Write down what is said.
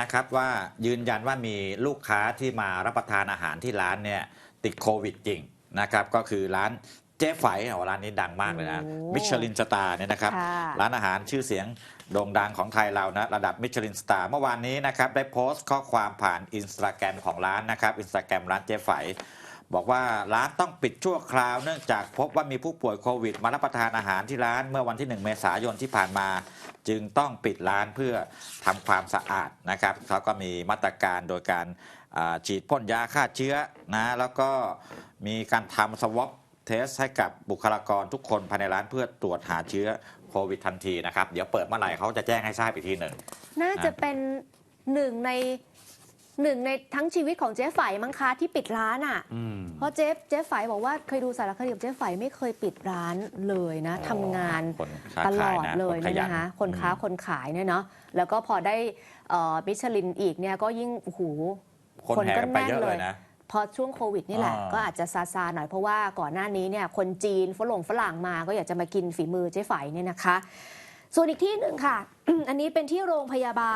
นะครับว่ายืนยันว่ามีลูกค้าที่มารับประทานอาหารที่ร้านเนี่ยติดโควิดจริงนะครับก็คือร้านเจ๊ไฝโอ้ร้านนี้ดังมากเลยนะโอ้มิชลินสตาร์เนี่ยนะครับค่ะร้านอาหารชื่อเสียงโด่งดังของไทยเรานะระดับมิชลินสตาร์เมื่อวานนี้นะครับได้โพสต์ข้อความผ่านอินสตาแกรมของร้านนะครับอินสตาแกรมร้านเจ๊ไฝ บอกว่าร้านต้องปิดชั่วคราวเนื่องจากพบว่ามีผู้ป่วยโควิด มารับประทานอาหารที่ร้านเมื่อวันที่ 1 เมษายนที่ผ่านมา จึงต้องปิดร้านเพื่อทำความสะอาดนะครับเขาก็มีมาตรการโดยการฉีดพ่นยาฆ่าเชื้อนะแล้วก็มีการทำสวอปเทสให้กับบุคลากรทุกคนภายในร้านเพื่อตรวจหาเชื้อโควิดทันทีนะครับ เดี๋ยวเปิดเมื่อไหร่เขาจะแจ้งให้ทราบอีกทีหนึ่ง น่าจะเป็นหนึ่งใน หนึ่งในทั้งชีวิตของเจ๊ไฝมั้งคะที่ปิดร้านอะเพราะเจ๊เจ๊ไฝบอกว่าเคยดูสารคดีของเจ๊ไฝไม่เคยปิดร้านเลยนะทำงานคนค้าตลขาอยดนะเลยคนขเนี่ยยันนะคะคนค้าคนขายเนี่ยเนาะแล้วก็พอได้เอ่อมิชลินอีกเนี่ยก็ยิ่งโอ้โห คนแห่กันไปเยอะเลยนะ พอช่วงโควิดนี่แหละอ่า ก็อาจจะซาซาหน่อยเพราะว่าก่อนหน้านี้เนี่ยคนจีนฝรั่งฝรั่งมาก็อยากจะมากินฝีมือเจ๊ไฝเนี่ยนะคะ ส่วนอีกที่หนึ่งค่ะ อันนี้เป็นที่โรงพยาบาล